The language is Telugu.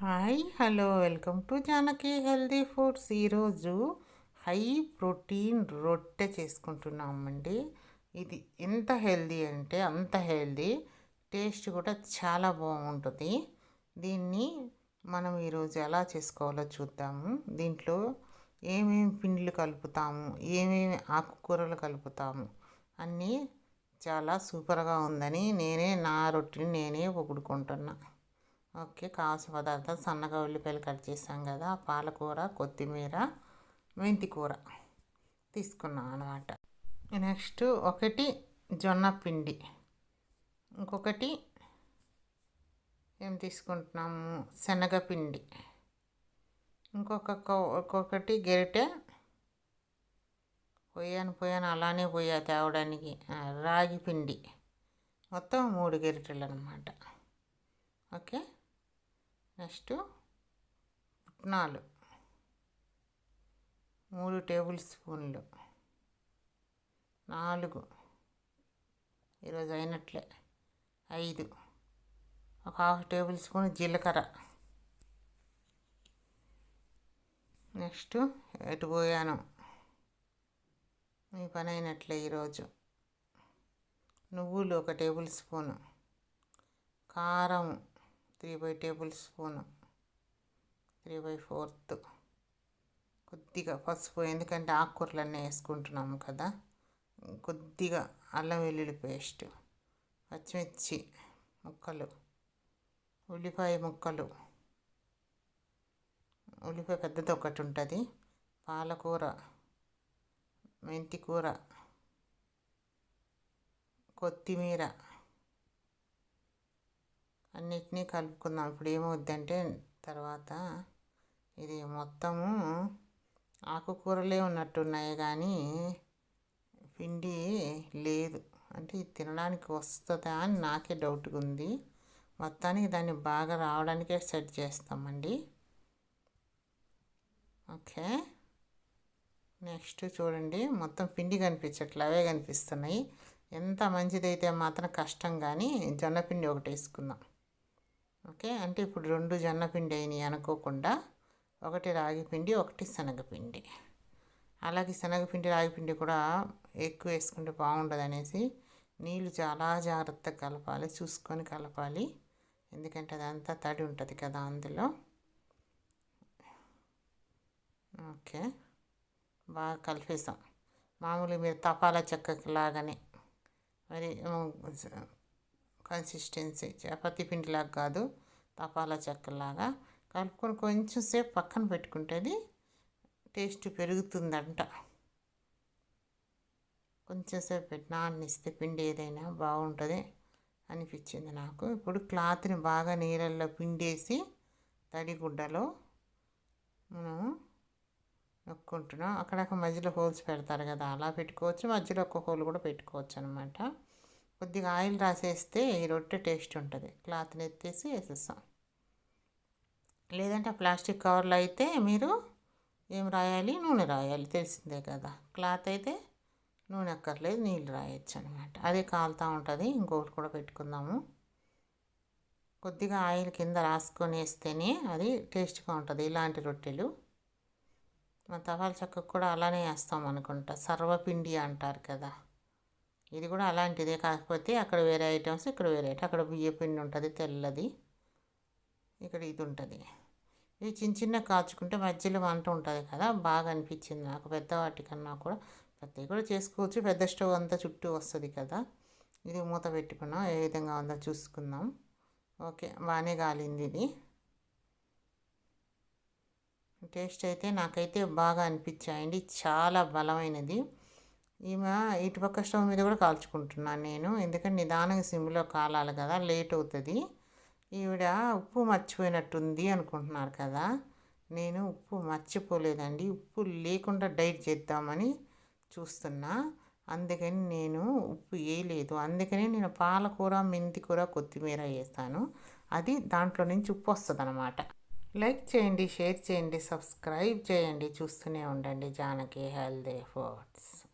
Hi hello welcome to Janaki healthy foods. ఈరోజు హై ప్రోటీన్ రొట్టె చేసుకుంటున్నామండి. ఇది ఎంత హెల్దీ అంటే అంత హెల్దీ. టేస్ట్ కూడా చాలా బాగుంటుంది. దీన్ని మనం ఈరోజు ఎలా చేసుకోవాలో చూద్దాము. దీంట్లో ఏమేమి పిండిలు కలుపుతాము ఏమేమి ఆకుకూరలు కలుపుతాము అన్నీ చాలా సూపర్గా ఉందని నేనే నా రొట్టెని నేనే పొగుడుకుంటున్నాను ఓకే కావాల్సిన పదార్థాలు సన్నగా ఉల్లిపాయలు కట్ చేసాం కదా పాలకూర కొత్తిమీర మెంతి కూర తీసుకున్నాం అనమాట నెక్స్ట్ ఒకటి జొన్న పిండి. ఇంకొకటి ఏం తీసుకుంటున్నాము? శనగపిండి. ఇంకొక ఒక్కొక్కటి గెరిటె. పోయాను పోయాను అలానే పోయా తేవడానికి. రాగి పిండి. మొత్తం మూడు గెరిటెలు అనమాట ఓకే? నెక్స్ట్ పుట్నాలు మూడు టేబుల్ స్పూన్లు. నాలుగు. ఈరోజు అయినట్లే. ఐదు. ఒక హాఫ్ టేబుల్ స్పూన్ జీలకర్ర. నెక్స్ట్ ఎటు పోయాను? మీ పని అయినట్లే ఈరోజు. నువ్వులు ఒక టేబుల్ స్పూను. కారం three by tablespoon. Three by fourth. కొద్దిగా పసుపు ఎందుకంటే ఆకుకూరలన్నీ వేసుకుంటున్నాము కదా. కొద్దిగా అల్లం వెల్లుల్లి పేస్ట్ పచ్చిమిర్చి ముక్కలు ఉల్లిపాయ ముక్కలు. ఉల్లిపాయ పెద్దది ఒకటి ఉంటుంది. పాలకూర మెంతికూర కొత్తిమీర అన్నిటినీ కలుపుకుందాం. ఇప్పుడు ఏమవుద్దంటే తర్వాత ఇది మొత్తము ఆకుకూరలే ఉన్నట్టున్నాయి కానీ పిండి లేదు. అంటే ఇది తినడానికి వస్తుందా అని నాకే డౌట్గా ఉంది. మొత్తానికి దాన్ని బాగా రావడానికే సెట్ చేస్తామండి. ఓకే. నెక్స్ట్ చూడండి. మొత్తం పిండి కనిపించట్లు అవే కనిపిస్తున్నాయి. ఎంత మంచిదైతే మాత్రం కష్టం కానీ జొన్నపిండి ఒకటి వేసుకుందాం. ఓకే? అంటే ఇప్పుడు రెండు జొన్నపిండి అయినాయి అనుకోకుండా ఒకటి రాగిపిండి ఒకటి శనగపిండి అలాగే శనగపిండి రాగిపిండి కూడా ఎక్కువ వేసుకుంటే బాగుండదు అనేసి నీళ్ళు చాలా జాగ్రత్తగా కలపాలి చూసుకొని కలపాలి. ఎందుకంటే అదంతా తడి ఉంటుంది కదా అందులో. ఓకే? బాగా కలిపేసాం. మామూలుగా మీరు తపాలా చెక్కకి లాగానే. మరి కన్సిస్టెన్సీ చపాతీ పిండిలాగా కాదు తపాలా చెక్కలాగా కలుపుకొని కొంచెం సేపు పక్కన పెట్టుకుంటే టేస్ట్ పెరుగుతుందంట. కొంచెం సేపు పెట్టి నాన్నిస్తే పిండి ఏదైనా బాగుంటుంది అనిపించింది నాకు. ఇప్పుడు క్లాత్ని బాగా నీళ్ళల్లో పిండేసి తడిగుడ్డలో మనం నొక్కుంటున్నాం. అక్కడక్కడ మధ్యలో హోల్స్ పెడతారు కదా అలా పెట్టుకోవచ్చు. మధ్యలో ఒక హోల్ కూడా పెట్టుకోవచ్చు అనమాట కొద్దిగా ఆయిల్ రాసేస్తే ఈ రొట్టె టేస్ట్ ఉంటుంది. క్లాత్ని ఎత్తేసి వేసేస్తాం. లేదంటే ప్లాస్టిక్ కవర్లో అయితే మీరు ఏం రాయాలి? నూనె రాయాలి. తెలిసిందే కదా. క్లాత్ అయితే నూనె అక్కర్లేదు నీళ్ళు రాయొచ్చు అనమాట అదే కాలుతూ ఉంటుంది. ఇంకొకటి కూడా పెట్టుకుందాము. కొద్దిగా ఆయిల్ కింద రాసుకొని వేస్తేనే అది టేస్ట్గా ఉంటుంది. ఇలాంటి రొట్టెలు. మా తవాల చక్కకు కూడా అలానే వేస్తాం అనుకుంటా. సర్వపిండి అంటారు కదా. ఇది కూడా అలాంటిదే. కాకపోతే అక్కడ వేరే ఐటమ్స్ ఇక్కడ వేరే ఐటమ్. అక్కడ బియ్య పిండి ఉంటుంది తెల్లది. ఇక్కడ ఇది ఉంటుంది. ఇది చిన్న చిన్న కాచుకుంటే మధ్యలో వంట ఉంటుంది కదా బాగా అనిపించింది నాకు. పెద్ద వాటికన్నా కూడా పెద్దవి కూడా చేసుకోవచ్చు. పెద్ద స్టవ్ అంతా చుట్టూ వస్తుంది కదా. ఇది మూత పెట్టుకున్నాం. ఏ విధంగా ఉందో చూసుకుందాం. ఓకే బాగానే కాలింది ఇది. టేస్ట్ అయితే నాకైతే బాగా అనిపించాయండి. చాలా బలమైనది. ఈమె ఇటుపక్క స్టవ్ మీద కూడా కాల్చుకుంటున్నాను నేను. ఎందుకంటే నిదానంగా సిమ్లో కాలాలి కదా లేట్ అవుతుంది. ఈవిడ ఉప్పు మర్చిపోయినట్టుంది అనుకుంటున్నారు కదా. నేను ఉప్పు మర్చిపోలేదండి. ఉప్పు లేకుండా డైట్ చేద్దామని చూస్తున్నా. అందుకని నేను ఉప్పు వేయలేదు. అందుకని నేను పాలకూర మెంతి కూర కొత్తిమీర వేస్తాను. అది దాంట్లో నుంచి ఉప్పు వస్తుంది అనమాట లైక్ చేయండి షేర్ చేయండి సబ్స్క్రైబ్ చేయండి. చూస్తూనే ఉండండి జానకి హెల్దీ ఫుడ్స్.